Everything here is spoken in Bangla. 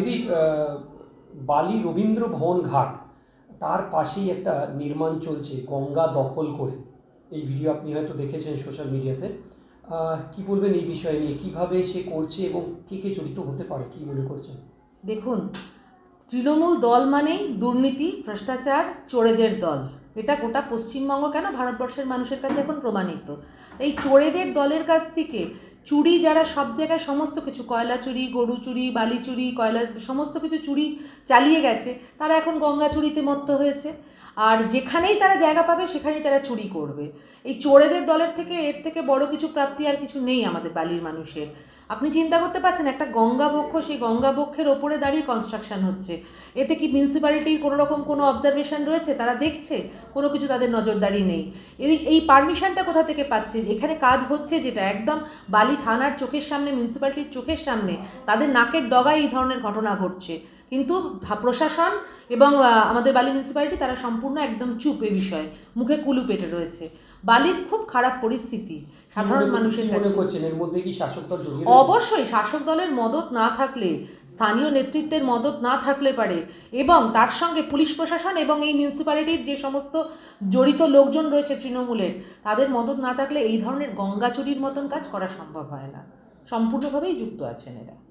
দিদি বালি রবীন্দ্র ভবন ঘাট, তার পাশেই একটা নির্মাণ চলছে, গঙ্গা দখল করে। এই ভিডিও আপনি হয়তো দেখেছেন সোশ্যাল মিডিয়াতে কি বলবেন এই বিষয় নিয়ে? কীভাবে সে করছে এবং কে কে জড়িত হতে পারে? কি মনে করছেন? দেখুন, তৃণমূল দল মানেই দুর্নীতি, ভ্রষ্টাচার, চোরেদের দল। এটা গোটা পশ্চিমবঙ্গ কেন? ভারতবর্ষের মানুষের কাছে এখন প্রমাণিত। এই চোরেদের দলের কাছ থেকে চুরি যারা সব জায়গায় সমস্ত কিছু, কয়লা চুরি, গরু চুরি, বালি চুরি, কয়লা, সমস্ত কিছু চুরি চালিয়ে গেছে, তারা এখন গঙ্গা চুরিতে মত্ত হয়েছে। আর যেখানেই তারা জায়গা পাবে, সেখানেই তারা চুরি করবে। এই চোরেদের দলের থেকে এর থেকে বড় কিছু প্রাপ্তি আর কিছু নেই আমাদের বালির মানুষের। আপনি চিন্তা করতে পারছেন, একটা গঙ্গাবক্ষ সেই গঙ্গাবক্ষের ওপরে দাঁড়িয়ে কনস্ট্রাকশন হচ্ছে। এতে কি মিউনিসিপ্যালিটির কোনো রকম কোনো অবজারভেশন রয়েছে? তারা দেখছে, কোনো কিছু তাদের নজরদারি নেই। এই এই পারমিশনটা কোথা থেকে পাচ্ছে এখানে কাজ হচ্ছে যেটা, একদম বালি থানার চোখের সামনে মিউনিসিপ্যালিটির চোখের সামনে তাদের নাকের ডগায় এই ধরনের ঘটনা ঘটছে। কিন্তু প্রশাসন এবং আমাদের বালি মিউনিসিপ্যালিটি তারা সম্পূর্ণ একদম চুপ এ বিষয়ে। মুখে কুলু পেটে রয়েছে। বালির খুব খারাপ পরিস্থিতি। সাধারণ মানুষের কাছে। করছেন? এর মধ্যে কি শাসক দল অবশ্যই শাসক দলের মদত না থাকলে স্থানীয় নেতৃত্বের মদত না থাকলে পারে। এবং তার সঙ্গে পুলিশ প্রশাসন এবং এই মিউনিসিপ্যালিটির যে সমস্ত জড়িত লোকজন রয়েছে তৃণমূলের তাদের মদত না থাকলে এই ধরনের গঙ্গা চুরির মতন কাজ করা সম্ভব হয় না। সম্পূর্ণভাবেই যুক্ত আছেন এরা।